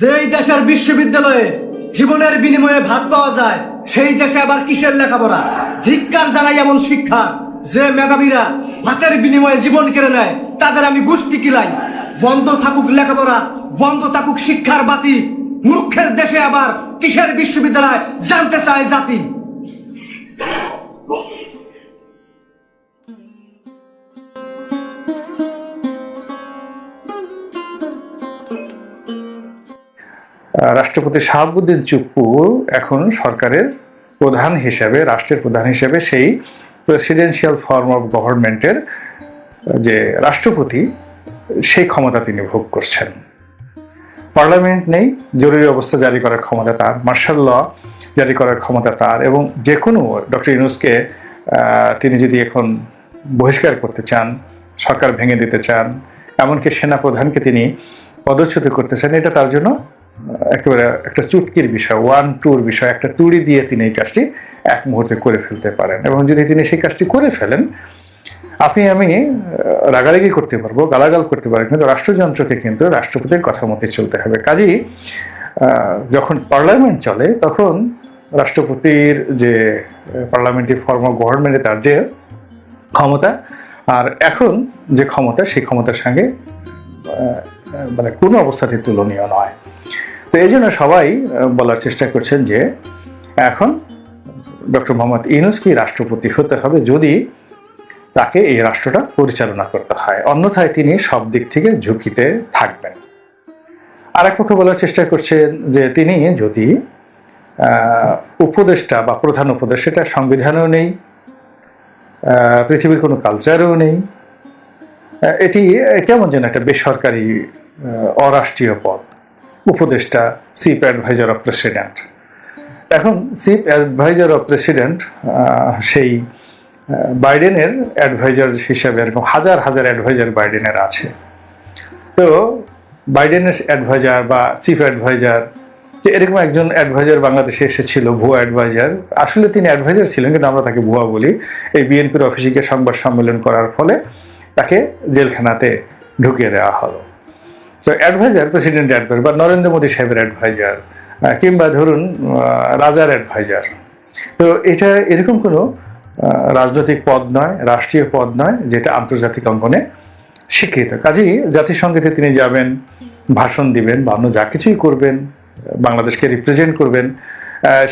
যেই দেশের বিশ্ববিদ্যালয়ে জীবনের বিনিময়ে ভাত পাওয়া যায়, সেই দেশে আবার কিসের লেখাপড়া? ধিক্কার জানাই এমন শিক্ষা যে মেধাবীরা ভাতের বিনিময়ে জীবন কেড়ে নেয়, তাদের আমি গোষ্ঠী কিলাই। বন্ধ থাকুক লেখাপড়া, বন্ধ থাকুক শিক্ষার বাতি, মূর্খের দেশে আবার কিসের বিশ্ববিদ্যালয় জানতে চায় জাতি? রাষ্ট্রপতি শাহাবুদ্দিন চুপ্পু এখন সরকারের প্রধান হিসেবে, রাষ্ট্রের প্রধান হিসেবে সেই প্রেসিডেন্সিয়াল ফর্ম অফ গভর্নমেন্টের যে রাষ্ট্রপতি, সেই ক্ষমতা তিনি ভোগ করছেন। পার্লামেন্ট নেই, জরুরি অবস্থা জারি করার ক্ষমতা তার মার্শাল ল জারি করার ক্ষমতা তার, এবং যে কোনো ডক্টর ইউনুসকে তিনি যদি এখন বহিষ্কার করতে চান, সরকার ভেঙে দিতে চান, এমনকি সেনা প্রধানকে তিনি পদচ্যুত করতে চান, এটা তার জন্য একেবারে একটা চুটকির বিষয় ওয়ান টুর বিষয়, একটা তুড়ি দিয়ে তিনি এই কাজটি এক মুহূর্তে করে ফেলতে পারেন। এবং যদি তিনি সেই কাজটি করে ফেলেন, আপনি, আমি রাগারাগি করতে পারব, গালাগাল করতে পারব, কিন্তু রাষ্ট্রযন্ত্রকে কিন্তু রাষ্ট্রপতির কথা মতে চলতে হবে। কাজেই যখন পার্লামেন্ট চলে, তখন রাষ্ট্রপতির যে পার্লামেন্টারি ফর্ম অফ গভর্নমেন্টে তার যে ক্ষমতা, আর এখন যে ক্ষমতা, সেই ক্ষমতার সঙ্গে মানে কোনো অবস্থাতে তুলনীয় নয়। তো এই জন্য সবাই বলার চেষ্টা করছেন যে এখন ডক্টর মোহাম্মদ ইউনুসকে রাষ্ট্রপতি হতে হবে যদি তাকে এই রাষ্ট্রটা পরিচালনা করতে হয়। অন্যথায় তিনি সব দিক থেকে ঝুঁকিতে থাকবেন। আর এক পক্ষে বলার চেষ্টা করছেন যে তিনি যদি উপদেষ্টা বা প্রধান উপদেশ সেটা সংবিধানেও নেই পৃথিবীর কোনো কালচারেও নেই এটি কেমন যেন একটা বেসরকারি অরাষ্ট্রীয় পদ। উপদেষ্টা চিফ অ্যাডভাইজার অফ প্রেসিডেন্ট এখন চিফ অ্যাডভাইজার অফ প্রেসিডেন্ট সেই বাইডেনের অ্যাডভাইজার হিসাবে এরকম হাজার হাজার অ্যাডভাইজার বাইডেনের আছে। তো বাইডেনের অ্যাডভাইজার বা চিফ অ্যাডভাইজার এরকম একজন অ্যাডভাইজার বাংলাদেশে এসেছিল, ভুয়া অ্যাডভাইজার আসলে তিনি অ্যাডভাইজার ছিলেন কিন্তু আমরা তাকে ভুয়া বলি। এই বিএনপির অফিসে গিয়ে সংবাদ সম্মেলন করার ফলে তাকে জেলখানাতে ঢুকিয়ে দেওয়া হলো। তো অ্যাডভাইজার প্রেসিডেন্ট অ্যাডভাইজার বা নরেন্দ্র মোদী সাহেবের অ্যাডভাইজার কিংবা ধরুন রাজার অ্যাডভাইজার তো এটা এরকম কোনো রাজনৈতিক পদ নয়, রাষ্ট্রীয় পদ নয়, যেটা আন্তর্জাতিক অঙ্গনে স্বীকৃত। কাজেই জাতিসংঘেতে তিনি যাবেন, ভাষণ দিবেন, বা অন্য যা কিছুই করবেন, বাংলাদেশকে রিপ্রেজেন্ট করবেন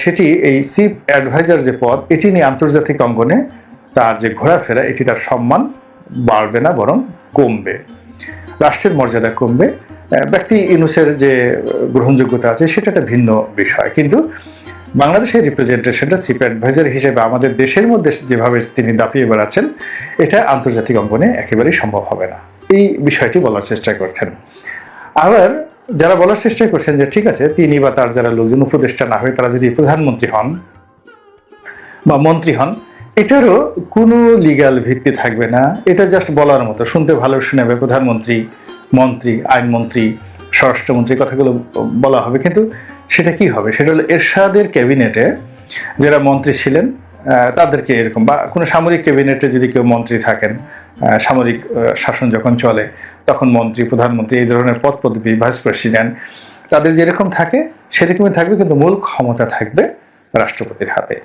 সেটি এই চিফ অ্যাডভাইজার যে পদ, এটি নিয়ে আন্তর্জাতিক অঙ্গনে তার যে ঘোরাফেরা, এটি তার সম্মান বাড়বে না, বরং কমবে। রাষ্ট্রের মর্যাদা কমবে ব্যক্তি ইউনুসের যে গ্রহণযোগ্যতা আছে সেটা একটা ভিন্ন বিষয়। কিন্তু বাংলাদেশের রিপ্রেজেন্টেশনটা চিফ অ্যাডভাইজার হিসেবে আমাদের দেশের মধ্যে যেভাবে তিনি দাপিয়ে বেড়াচ্ছেন, এটা আন্তর্জাতিক অঙ্গনে একেবারেই সম্ভব হবে না। এই বিষয়টি বলার চেষ্টা করছেন। আবার যারা বলার চেষ্টা করছেন যে, ঠিক আছে, তিনি বা তার যারা লোকজন উপদেষ্টা না হয়ে তারা যদি প্রধানমন্ত্রী হন বা মন্ত্রী হন এটারও কোনো লিগ্যাল ভিত্তি থাকবে না। এটা জাস্ট বলার মতো। শুনতে ভালো শোনাবে প্রধানমন্ত্রী, মন্ত্রী, আইনমন্ত্রী, স্বরাষ্ট্রমন্ত্রী, কথাগুলো বলা হবে। কিন্তু সেটা কি হবে? সেটা হলো এরশাদের ক্যাবিনেটে যারা মন্ত্রী ছিলেন তাদেরকে এরকম বা কোনো সামরিক ক্যাবিনেটে যদি কেউ মন্ত্রী থাকেন সামরিক শাসন যখন চলে, তখন মন্ত্রী, প্রধানমন্ত্রী এই ধরনের পদ পদবি ভাইস প্রেসিডেন্ট, তাদের যেরকম থাকে, সেরকমই থাকবে, কিন্তু মূল ক্ষমতা থাকবে রাষ্ট্রপতির হাতে।